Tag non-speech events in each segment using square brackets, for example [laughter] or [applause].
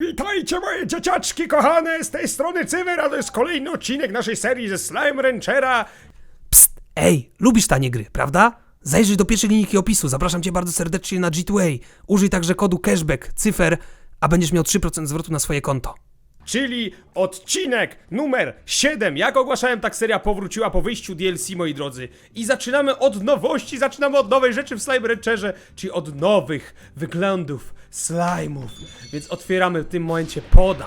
Witajcie moje dzieciaczki kochane, z tej strony Cywer, a to jest kolejny odcinek naszej serii ze Slime Ranchera. Psst, ej, lubisz tanie gry, prawda? Zajrzyj do pierwszej linijki opisu, zapraszam cię bardzo serdecznie na G2A. Użyj także kodu cashback, cyfer, a będziesz miał 3% zwrotu na swoje konto. Czyli odcinek numer 7. Jak ogłaszałem, tak seria powróciła po wyjściu DLC, moi drodzy. I zaczynamy od nowości, zaczynamy od nowej rzeczy w Slime Rancherze, czyli od nowych wyglądów slime'ów. Więc otwieramy w tym momencie poda.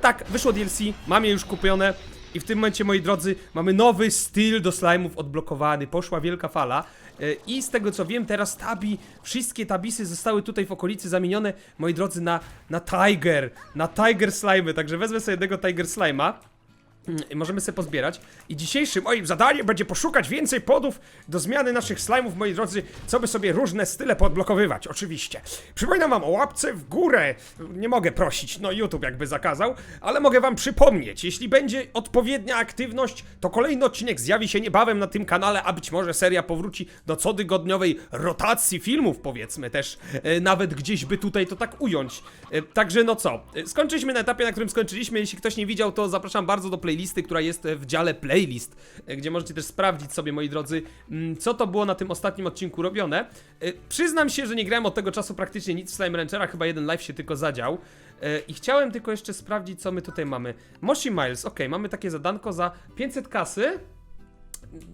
Tak, wyszło DLC, mam je już kupione. I w tym momencie, moi drodzy, mamy nowy styl do slime'ów odblokowany. Poszła wielka fala. E, I z tego co wiem, teraz tabi, wszystkie tabisy zostały tutaj w okolicy zamienione, moi drodzy, na, na Tiger, na Tiger Slime. Także wezmę sobie jednego Tiger Slime'a. Mm, Możemy sobie pozbierać. I dzisiejszym moim zadaniem będzie poszukać więcej podów do zmiany naszych slime'ów, moi drodzy, co by sobie różne style podblokowywać, oczywiście. Przypominam wam o łapce w górę. Nie mogę prosić, no YouTube jakby zakazał, ale mogę wam przypomnieć, jeśli będzie odpowiednia aktywność, to kolejny odcinek zjawi się niebawem na tym kanale, a być może seria powróci do cotygodniowej rotacji filmów, powiedzmy też, e, nawet gdzieś by tutaj to tak ująć. E, także no co, e, skończyliśmy na etapie, na którym skończyliśmy. Jeśli ktoś nie widział, to zapraszam bardzo do playlisty, która jest e, w dziale playlist, e, gdzie możecie też sprawdzić sobie, moi drodzy, mm, co to było na tym ostatnim odcinku robione. E, Przyznam się, że nie grałem od tego czasu praktycznie nic w Slime Ranchera, chyba jeden live się tylko zadział. I chciałem tylko jeszcze sprawdzić, co my tutaj mamy. Moshi Miles, ok, mamy takie zadanko za 500 kasy.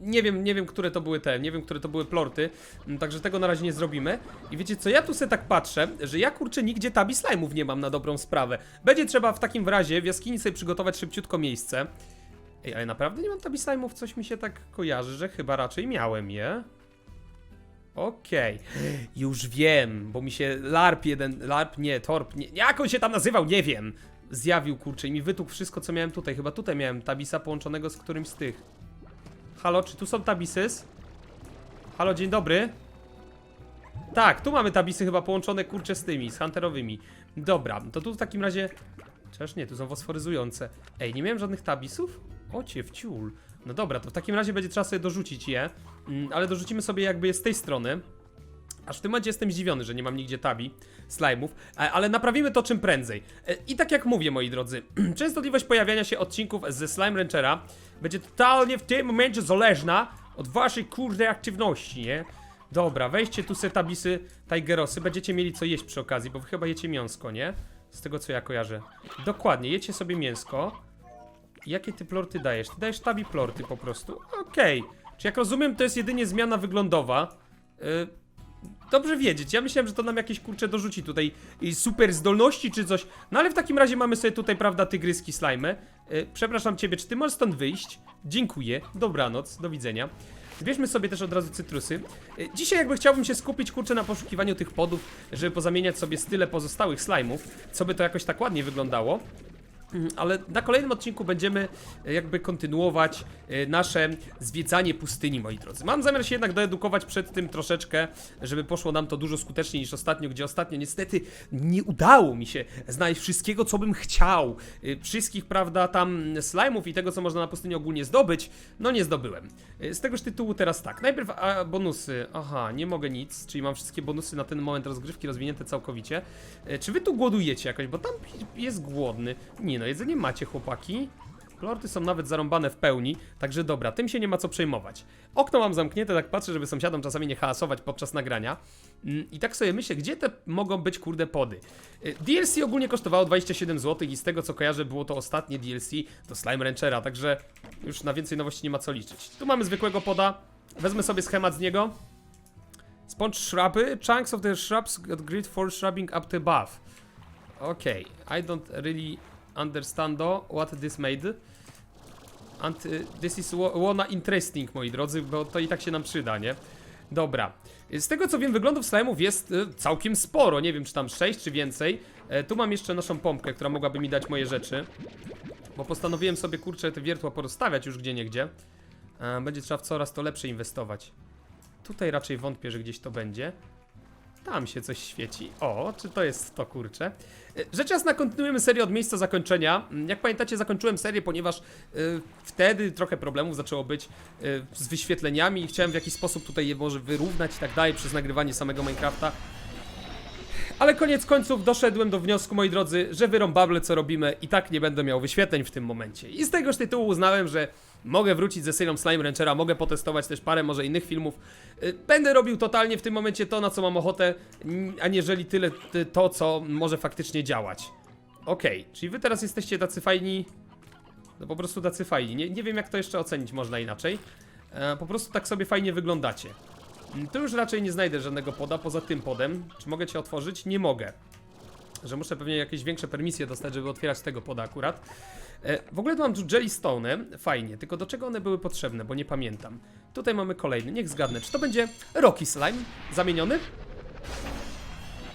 Nie wiem, nie wiem, które to były te, nie wiem, które to były plorty, mm, także tego na razie nie zrobimy. I wiecie co, ja tu sobie tak patrzę, że ja kurczę nigdzie tabi slime'ów nie mam na dobrą sprawę. Będzie trzeba w takim razie w jaskini sobie przygotować szybciutko miejsce. Ej, ale naprawdę nie mam tabi slime'ów, coś mi się tak kojarzy, że chyba raczej miałem je. Okej, już wiem, bo mi się LARP jeden, LARP nie, TORP, nie, jak on się tam nazywał, nie wiem. Zjawił kurczę i mi wytukł wszystko co miałem tutaj, chyba tutaj miałem tabisa połączonego z którymś z tych. Halo, czy tu są tabisys? Halo, dzień dobry. Tak, tu mamy tabisy chyba połączone kurczę z tymi, z hunterowymi. Dobra, to tu w takim razie... Chociaż nie, tu są fosforyzujące. Ej, nie miałem żadnych tabisów? Ocie, wciul. No dobra, to w takim razie będzie trzeba sobie dorzucić je. Mm, ale dorzucimy sobie jakby je z tej strony. Aż w tym momencie jestem zdziwiony, że nie mam nigdzie tabi, slime'ów, e, ale naprawimy to czym prędzej. E, I tak jak mówię, moi drodzy, [clears throat] częstotliwość pojawiania się odcinków ze Slime Ranchera będzie totalnie w tym momencie zależna od waszej kurde aktywności, nie? Dobra, weźcie tu se tabisy Tigerosy, będziecie mieli co jeść przy okazji, bo wy chyba jecie mięsko, nie? Z tego co ja kojarzę. Dokładnie, jecie sobie mięsko. Jakie ty plorty dajesz? Ty dajesz tabi plorty po prostu. Okej. Czy jak rozumiem, to jest jedynie zmiana wyglądowa. Yy, Dobrze wiedzieć. Ja myślałem, że to nam jakieś kurcze dorzuci tutaj super zdolności czy coś. No ale w takim razie mamy sobie tutaj, prawda, tygryski slime. Y, przepraszam ciebie, czy ty możesz stąd wyjść? Dziękuję. Dobranoc. Do widzenia. Zbierzmy sobie też od razu cytrusy. Y, Dzisiaj jakby chciałbym się skupić kurczę na poszukiwaniu tych podów, żeby pozamieniać sobie style pozostałych slime'ów, co by to jakoś tak ładnie wyglądało. Mm, Ale na kolejnym odcinku będziemy e, jakby kontynuować e, nasze zwiedzanie pustyni, moi drodzy. Mam zamiar się jednak doedukować przed tym troszeczkę, żeby poszło nam to dużo skuteczniej niż ostatnio, gdzie ostatnio niestety nie udało mi się znaleźć wszystkiego, co bym chciał. E, Wszystkich, prawda, tam slime'ów i tego, co można na pustyni ogólnie zdobyć, no nie zdobyłem. Z tegoż tytułu teraz tak. Najpierw a, bonusy. Aha, nie mogę nic, czyli mam wszystkie bonusy na ten moment rozgrywki rozwinięte całkowicie. Czy wy tu głodujecie jakoś, bo tam jest głodny. Nie no, jedzenie macie, chłopaki. Plorty są nawet zarąbane w pełni, także dobra, tym się nie ma co przejmować. Okno mam zamknięte, tak patrzę, żeby sąsiadom czasami nie hałasować podczas nagrania. Mm, I tak sobie myślę, gdzie te mogą być kurde pody. Y, DLC ogólnie kosztowało 27 zł i z tego co kojarzę było to ostatnie DLC do Slime Ranchera, także już na więcej nowości nie ma co liczyć. Tu mamy zwykłego poda, wezmę sobie schemat z niego. Sponge shrubby, chunks of the shrubs got grid for shrubbing up the buff. Okay, I don't really understand though what this made. And y, this is wa- wanna interesting, moi drodzy, bo to i tak się nam przyda, nie? Dobra. Z tego co wiem, wyglądów slime'ów jest y, całkiem sporo. Nie wiem, czy tam 6 czy więcej. E, tu mam jeszcze naszą pompkę, która mogłaby mi dać moje rzeczy. Bo postanowiłem sobie, kurczę, te wiertła porozstawiać już gdzie niegdzie. E, będzie trzeba w coraz to lepsze inwestować. Tutaj raczej wątpię, że gdzieś to będzie. Tam się coś świeci. O, czy to jest to kurcze? E, Rzecz jasna, kontynuujemy serię od miejsca zakończenia. Mm, Jak pamiętacie, zakończyłem serię, ponieważ y, wtedy trochę problemów zaczęło być y, z wyświetleniami i chciałem w jakiś sposób tutaj je może wyrównać i tak dalej przez nagrywanie samego Minecrafta. Ale koniec końców doszedłem do wniosku, moi drodzy, że wyrąbable co robimy i tak nie będę miał wyświetleń w tym momencie. I z tegoż tytułu uznałem, że mogę wrócić ze serią Slime Ranchera, mogę potestować też parę może innych filmów. Y, Będę robił totalnie w tym momencie to, na co mam ochotę, aniżeli tyle ty- to, co może faktycznie działać. Okej, czyli wy teraz jesteście tacy fajni, no po prostu tacy fajni. Nie, nie wiem jak to jeszcze ocenić można inaczej. E, po prostu tak sobie fajnie wyglądacie. Mm, Tu już raczej nie znajdę żadnego poda poza tym podem. Czy mogę cię otworzyć? Nie mogę. Że muszę pewnie jakieś większe permisje dostać, żeby otwierać tego poda akurat. E, w ogóle tu mam tu jellystone, fajnie, tylko do czego one były potrzebne, bo nie pamiętam. Tutaj mamy kolejny, niech zgadnę, czy to będzie Rocky Slime zamieniony?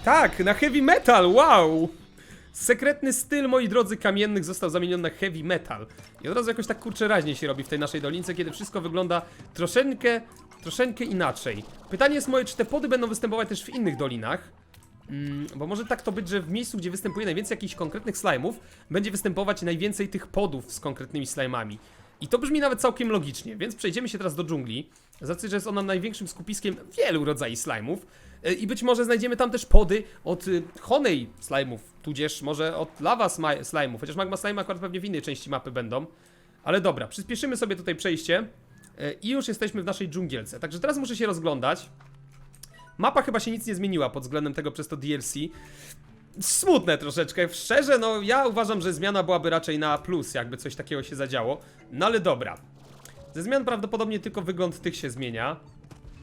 Tak, na heavy metal, wow! Sekretny styl, moi drodzy, kamiennych został zamieniony na heavy metal. I od razu jakoś tak kurczę raźnie się robi w tej naszej dolince, kiedy wszystko wygląda troszeczkę, troszeczkę inaczej. Pytanie jest moje, czy te pody będą występować też w innych dolinach? Mm, bo może tak to być, że w miejscu, gdzie występuje najwięcej jakichś konkretnych slime'ów, będzie występować najwięcej tych podów z konkretnymi slime'ami. I to brzmi nawet całkiem logicznie, więc przejdziemy się teraz do dżungli. Z racji, że jest ona największym skupiskiem wielu rodzajów slime'ów. E, I być może znajdziemy tam też pody od y, Honey slime'ów, tudzież może od Lava slime'ów, chociaż Magma slime akurat pewnie w innej części mapy będą. Ale dobra, przyspieszymy sobie tutaj przejście e, i już jesteśmy w naszej dżungielce. Także teraz muszę się rozglądać. Mapa chyba się nic nie zmieniła pod względem tego przez to DLC. Smutne troszeczkę, szczerze, no ja uważam, że zmiana byłaby raczej na plus, jakby coś takiego się zadziało. No ale dobra. Ze zmian prawdopodobnie tylko wygląd tych się zmienia.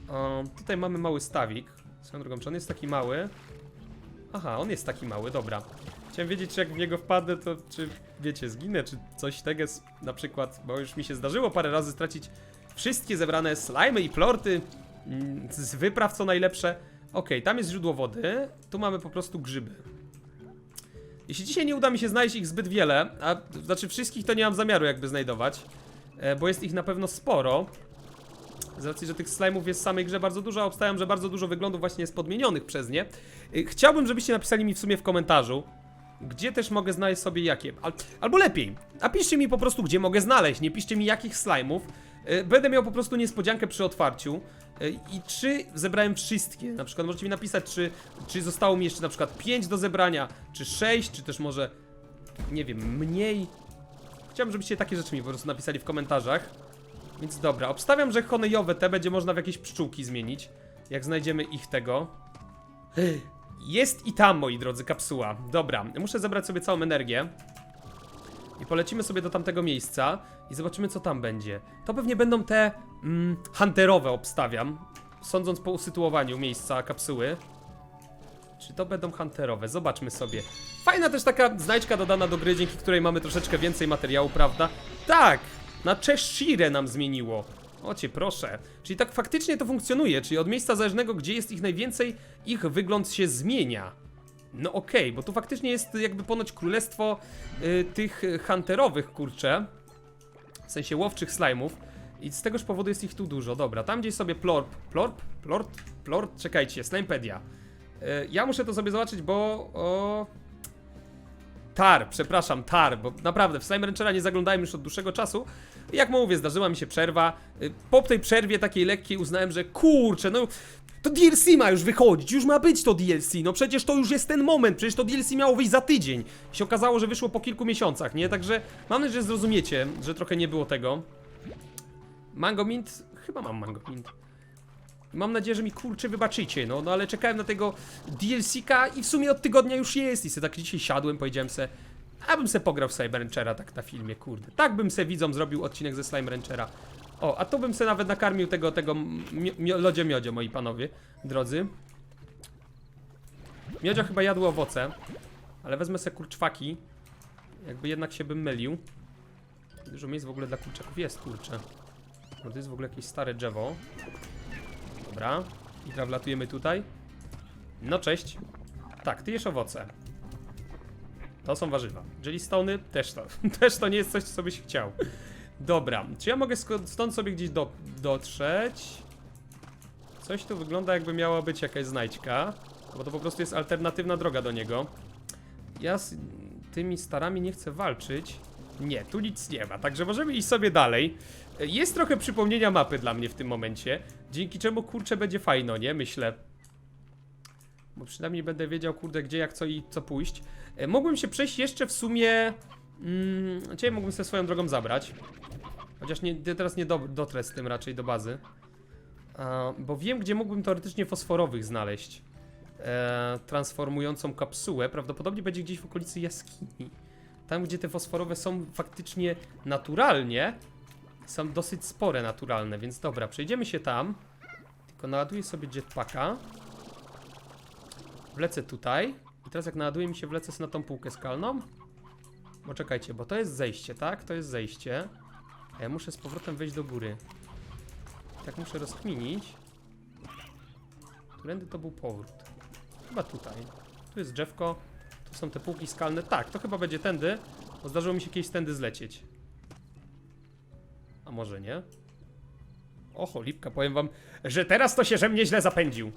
O, tutaj mamy mały stawik. Swoją drogą, czy on jest taki mały? Aha, on jest taki mały, dobra. Chciałem wiedzieć, czy jak w niego wpadnę, to czy, wiecie, zginę, czy coś tego na przykład, bo już mi się zdarzyło parę razy stracić wszystkie zebrane slimy i plorty z wypraw, co najlepsze. Okej, tam jest źródło wody, tu mamy po prostu grzyby. Jeśli dzisiaj nie uda mi się znaleźć ich zbyt wiele, a znaczy wszystkich to nie mam zamiaru jakby znajdować, e, bo jest ich na pewno sporo. Z racji, że tych slime'ów jest w samej grze bardzo dużo, a obstawiam, że bardzo dużo wyglądów właśnie jest podmienionych przez nie. Y, Chciałbym, żebyście napisali mi w sumie w komentarzu, gdzie też mogę znaleźć sobie jakie. Al albo lepiej, napiszcie mi po prostu, gdzie mogę znaleźć, nie piszcie mi jakich slime'ów. Y, Będę miał po prostu niespodziankę przy otwarciu. Y, I czy zebrałem wszystkie? Na przykład możecie mi napisać, czy, czy zostało mi jeszcze na przykład 5 do zebrania, czy 6, czy też może, nie wiem, mniej. Chciałbym, żebyście takie rzeczy mi po prostu napisali w komentarzach. Więc dobra, obstawiam, że honejowe te będzie można w jakieś pszczółki zmienić. Jak znajdziemy ich tego. Jest i tam, moi drodzy, kapsuła. Dobra, muszę zebrać sobie całą energię. I polecimy sobie do tamtego miejsca i zobaczymy, co tam będzie. To pewnie będą te mm, hunterowe, obstawiam. Sądząc po usytuowaniu miejsca kapsuły. Czy to będą hunterowe? Zobaczmy sobie. Fajna też taka znajdźka dodana do gry, dzięki której mamy troszeczkę więcej materiału, prawda? Tak! Na Cheshire nam zmieniło. Ocie, proszę. Czyli tak faktycznie to funkcjonuje, czyli od miejsca zależnego, gdzie jest ich najwięcej, ich wygląd się zmienia. No okej, bo tu faktycznie jest jakby ponoć królestwo y, tych y, hunterowych, kurczę. W sensie łowczych slajmów. I z tegoż powodu jest ich tu dużo. Dobra, tam gdzieś sobie plorp, plorp, plort, plort, czekajcie, slimepedia. Y, ja muszę to sobie zobaczyć, bo... O... Tar, przepraszam, tar, bo naprawdę w Slime Ranchera nie zaglądałem już od dłuższego czasu. Jak mówię, zdarzyła mi się przerwa. Y, Po tej przerwie takiej lekkiej uznałem, że kurczę, no to DLC ma już wychodzić, już ma być to DLC, no przecież to już jest ten moment, przecież to DLC miało wyjść za tydzień. I się okazało, że wyszło po kilku miesiącach, nie? Także mam nadzieję, że zrozumiecie, że trochę nie było tego. Mango Mint? Chyba mam Mango Mint. Mam nadzieję, że mi kurczę wybaczycie, no, no ale czekałem na tego DLC-ka i w sumie od tygodnia już jest i se tak dzisiaj siadłem, powiedziałem se, a bym se pograł w Slime Ranchera tak na filmie, kurde. Tak bym se widzom zrobił odcinek ze Slime Ranchera. O, a tu bym se nawet nakarmił tego, tego mio, mio, lodzie miodzie, moi panowie, drodzy. Miodzio chyba jadł owoce, ale wezmę se kurczwaki, jakby jednak się bym mylił. Dużo miejsc w ogóle dla kurczaków jest, kurczę. No to jest w ogóle jakieś stare drzewo. Dobra. I wlatujemy tutaj. No cześć. Tak, ty jesz owoce. To są warzywa. Jellystony też to. [laughs] też to nie jest coś, co byś chciał. Dobra, czy ja mogę stąd sobie gdzieś do dotrzeć? Coś tu wygląda jakby miała być jakaś znajdźka. Bo to po prostu jest alternatywna droga do niego. Ja z tymi starami nie chcę walczyć. Nie, tu nic nie ma, także możemy iść sobie dalej. Jest trochę przypomnienia mapy dla mnie w tym momencie, dzięki czemu kurczę będzie fajno, nie? Myślę. Bo przynajmniej będę wiedział, kurde, gdzie, jak, co i co pójść. E, Mógłbym się przejść jeszcze w sumie... Mm, Ciebie mógłbym sobie swoją drogą zabrać. Chociaż nie, teraz nie do, dotrę z tym raczej do bazy. A, bo wiem, gdzie mógłbym teoretycznie fosforowych znaleźć. E, transformującą kapsułę. Prawdopodobnie będzie gdzieś w okolicy jaskini. Tam, gdzie te fosforowe są faktycznie naturalnie, są dosyć spore naturalne, więc dobra, przejdziemy się tam. Tylko naładuję sobie jetpacka. Wlecę tutaj. I teraz jak naładuje mi się, wlecę na tą półkę skalną. Bo czekajcie, bo to jest zejście, tak? To jest zejście. A ja muszę z powrotem wejść do góry. Tak muszę rozkminić. Którędy to był powrót? Chyba tutaj. Tu jest drzewko. Tu są te półki skalne. Tak, to chyba będzie tędy. Bo zdarzyło mi się kiedyś tędy zlecieć. A może nie? Oho, lipka, powiem wam, że teraz to się, że mnie źle zapędził.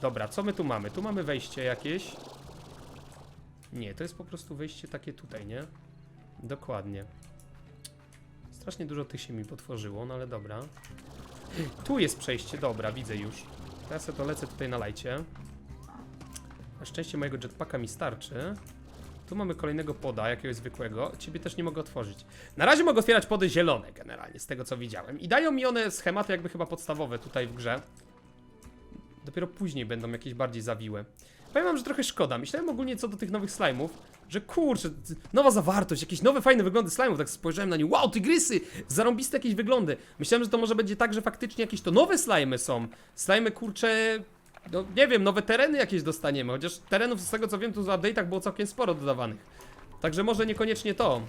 Dobra, co my tu mamy? Tu mamy wejście jakieś. Nie, to jest po prostu wejście takie tutaj, nie? Dokładnie. Strasznie dużo tych się mi potworzyło, no ale dobra. Tu jest przejście, dobra, widzę już. Teraz sobie to lecę tutaj na lajcie. Na szczęście mojego jetpacka mi starczy. Tu mamy kolejnego poda, jakiegoś zwykłego. Ciebie też nie mogę otworzyć. Na razie mogę otwierać pody zielone generalnie, z tego co widziałem. I dają mi one schematy jakby chyba podstawowe tutaj w grze. Dopiero później będą jakieś bardziej zawiłe. Powiem wam, że trochę szkoda. Myślałem ogólnie co do tych nowych slime'ów, że kurczę, nowa zawartość, jakieś nowe fajne wyglądy slime'ów, tak spojrzałem na nie, wow, tygrysy, zarąbiste jakieś wyglądy. Myślałem, że to może będzie tak, że faktycznie jakieś to nowe slimy są. Slimy, kurcze, no nie wiem, nowe tereny jakieś dostaniemy, chociaż terenów z tego co wiem, tu w update'ach było całkiem sporo dodawanych. Także może niekoniecznie to.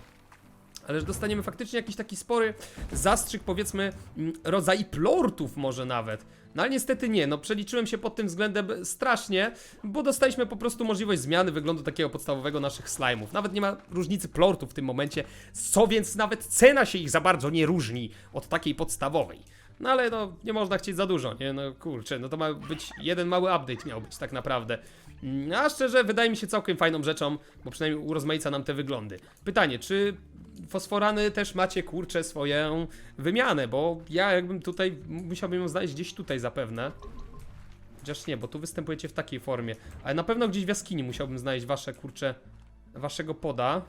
Ale że dostaniemy faktycznie jakiś taki spory zastrzyk, powiedzmy, mm, rodzaj plortów może nawet. No ale niestety nie, no przeliczyłem się pod tym względem strasznie, bo dostaliśmy po prostu możliwość zmiany wyglądu takiego podstawowego naszych slime'ów. Nawet nie ma różnicy plortów w tym momencie, co więc nawet cena się ich za bardzo nie różni od takiej podstawowej. No ale no, nie można chcieć za dużo, nie? No kurczę, no to ma być jeden mały update miał być tak naprawdę. Mm, A szczerze, wydaje mi się całkiem fajną rzeczą, bo przynajmniej urozmaica nam te wyglądy. Pytanie, czy fosforany też macie, kurczę, swoją wymianę, bo ja jakbym tutaj, musiałbym ją znaleźć gdzieś tutaj zapewne. Chociaż nie, bo tu występujecie w takiej formie. Ale na pewno gdzieś w jaskini musiałbym znaleźć wasze, kurczę, waszego poda.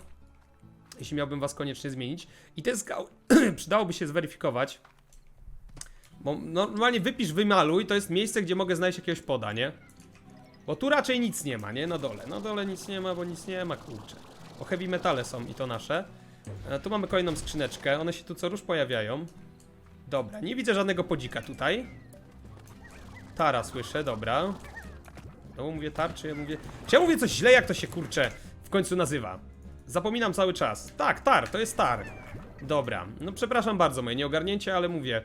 Jeśli miałbym was koniecznie zmienić. I te skały [clears throat] przydałoby się zweryfikować. Bo normalnie wypisz, wymaluj, to jest miejsce, gdzie mogę znaleźć jakiegoś poda, nie? Bo tu raczej nic nie ma, nie? Na dole. Na dole nic nie ma, bo nic nie ma, kurczę. Bo heavy metale są i to nasze. E, tu mamy kolejną skrzyneczkę. One się tu co róż pojawiają. Dobra, nie widzę żadnego podzika tutaj. Tara słyszę, dobra. No mówię tar, czy ja mówię... Czy ja mówię coś źle, jak to się, kurczę, w końcu nazywa? Zapominam cały czas. Tak, tar, to jest tar. Dobra, no przepraszam bardzo moje nieogarnięcie, ale mówię...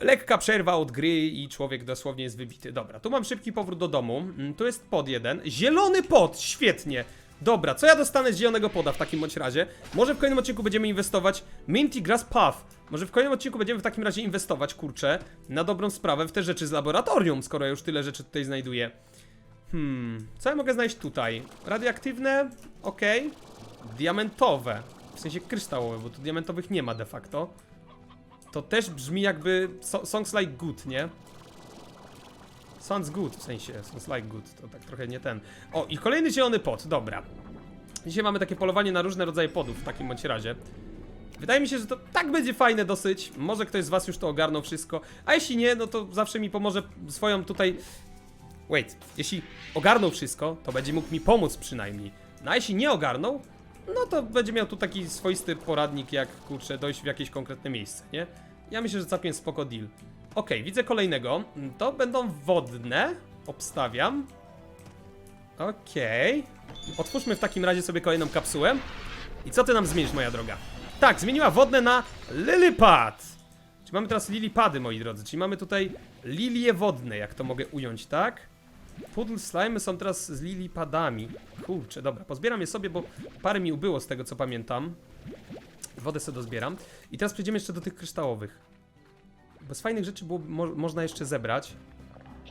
Lekka przerwa od gry i człowiek dosłownie jest wybity. Dobra, tu mam szybki powrót do domu. Mm, Tu jest pod jeden. Zielony pod, świetnie. Dobra, co ja dostanę z zielonego poda w takim bądź razie? Może w kolejnym odcinku będziemy inwestować. Minty Grass Path. Może w kolejnym odcinku będziemy w takim razie inwestować, kurczę, na dobrą sprawę w te rzeczy z laboratorium, skoro ja już tyle rzeczy tutaj znajduję. Hmm, co ja mogę znaleźć tutaj? Radioaktywne, okej. Diamentowe, w sensie kryształowe, bo tu diamentowych nie ma de facto. To też brzmi jakby so songs like good, nie? Sounds good, w sensie, sounds like good, to tak trochę nie ten. O, i kolejny zielony pot, dobra. Dzisiaj mamy takie polowanie na różne rodzaje podów w takim bądź razie. Wydaje mi się, że to tak będzie fajne dosyć. Może ktoś z was już to ogarnął wszystko. A jeśli nie, no to zawsze mi pomoże swoją tutaj... Wait, jeśli ogarnął wszystko, to będzie mógł mi pomóc przynajmniej. No a jeśli nie ogarnął, no to będzie miał tu taki swoisty poradnik, jak kurczę, dojść w jakieś konkretne miejsce, nie? Ja myślę, że całkiem spoko deal. Okej, widzę kolejnego. To będą wodne. Obstawiam. Okej. Otwórzmy w takim razie sobie kolejną kapsułę. I co ty nam zmienisz, moja droga? Tak, zmieniła wodne na Lilypad. Czyli mamy teraz lilipady, moi drodzy. Czyli mamy tutaj lilie wodne, jak to mogę ująć, tak? Pudl slimy są teraz z lilipadami. Kurczę, dobra, pozbieram je sobie, bo parę mi ubyło z tego, co pamiętam. Wodę sobie dozbieram. I teraz przejdziemy jeszcze do tych kryształowych. Bo z fajnych rzeczy było, mo można jeszcze zebrać.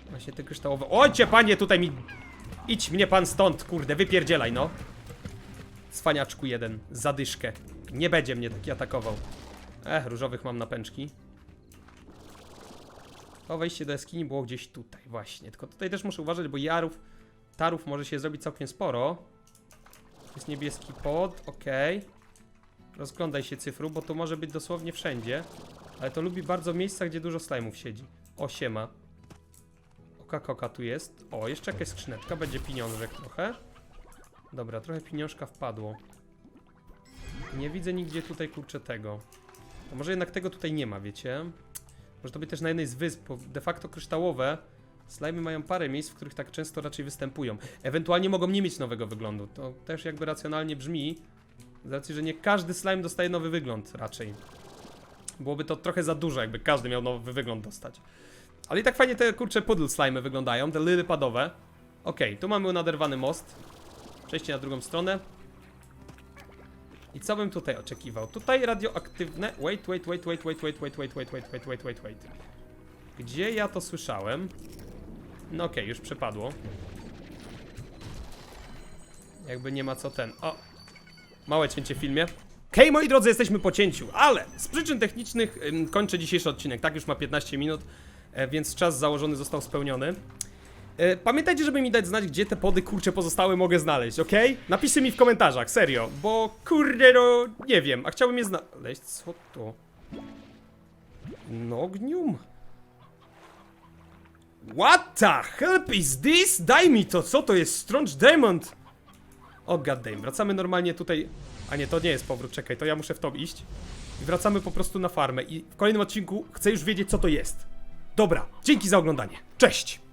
Właśnie te kryształowe. Ojcie, panie, tutaj mi... Idź mnie pan stąd, kurde, wypierdzielaj, no. Cwaniaczku jeden, zadyszkę. Nie będzie mnie taki atakował. Ech, różowych mam napęczki. To wejście do jaskini było gdzieś tutaj, właśnie. Tylko tutaj też muszę uważać, bo jarów, tarów może się zrobić całkiem sporo. Jest niebieski pod, okej. Rozglądaj się cyfru, bo to może być dosłownie wszędzie. Ale to lubi bardzo miejsca, gdzie dużo slajmów siedzi. O, siema. Oka koka tu jest. O, jeszcze jakaś skrzyneczka, będzie pieniążek trochę. Dobra, trochę pieniążka wpadło. Nie widzę nigdzie tutaj kurczę tego. A może jednak tego tutaj nie ma, wiecie? Może to być też na jednej z wysp, bo de facto kryształowe slajmy mają parę miejsc, w których tak często raczej występują. Ewentualnie mogą nie mieć nowego wyglądu. To też jakby racjonalnie brzmi. Z racji, że nie każdy slime dostaje nowy wygląd raczej. Byłoby to trochę za dużo, jakby każdy miał nowy wygląd dostać. Ale i tak fajnie te kurcze puddle slimy wyglądają, te lyry padowe. Okej, tu mamy naderwany most. Przejście na drugą stronę. I co bym tutaj oczekiwał? Tutaj radioaktywne. Wait, wait, wait, wait, wait, wait, wait, wait, wait, wait, wait, wait, wait, wait. Gdzie ja to słyszałem? No okej, już przepadło. Jakby nie ma co ten. O! Małe cięcie w filmie. Hej moi drodzy, jesteśmy po cięciu, ale z przyczyn technicznych kończę dzisiejszy odcinek. Tak już ma 15 minut, e, więc czas założony został spełniony. E, pamiętajcie, żeby mi dać znać, gdzie te pody kurcze pozostałe mogę znaleźć, ok? Napiszcie mi w komentarzach, serio, bo kurde no, nie wiem, a chciałbym je znaleźć. Co to? Nognium? What the help is this? Daj mi to, co to jest? Strange Diamond! O goddamn, wracamy normalnie tutaj... A nie, to nie jest powrót, czekaj, to ja muszę w to iść. I wracamy po prostu na farmę i w kolejnym odcinku chcę już wiedzieć, co to jest. Dobra, dzięki za oglądanie. Cześć!